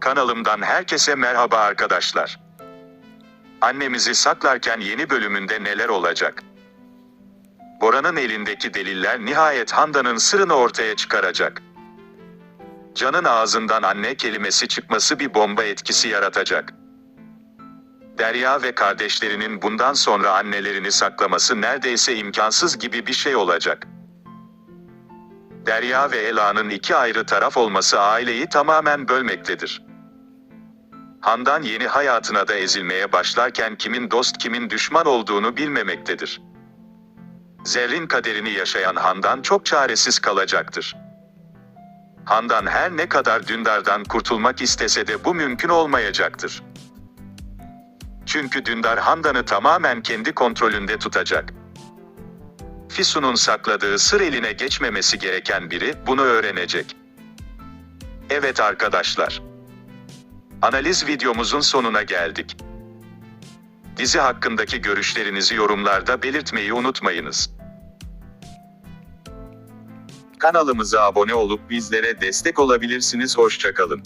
Kanalımdan herkese merhaba arkadaşlar. Annemizi saklarken yeni bölümünde neler olacak? Bora'nın elindeki deliller nihayet Handan'ın sırrını ortaya çıkaracak. Can'ın ağzından anne kelimesi çıkması bir bomba etkisi yaratacak. Derya ve kardeşlerinin bundan sonra annelerini saklaması neredeyse imkansız gibi bir şey olacak. Derya ve Ela'nın iki ayrı taraf olması aileyi tamamen bölmektedir. Handan yeni hayatına da ezilmeye başlarken kimin dost kimin düşman olduğunu bilmemektedir. Zerrin kaderini yaşayan Handan çok çaresiz kalacaktır. Handan her ne kadar Dündar'dan kurtulmak istese de bu mümkün olmayacaktır. Çünkü Dündar Handan'ı tamamen kendi kontrolünde tutacak. Fisu'nun sakladığı sır eline geçmemesi gereken biri bunu öğrenecek. Evet arkadaşlar. Analiz videomuzun sonuna geldik. Dizi hakkındaki görüşlerinizi yorumlarda belirtmeyi unutmayınız. Kanalımıza abone olup bizlere destek olabilirsiniz. Hoşçakalın.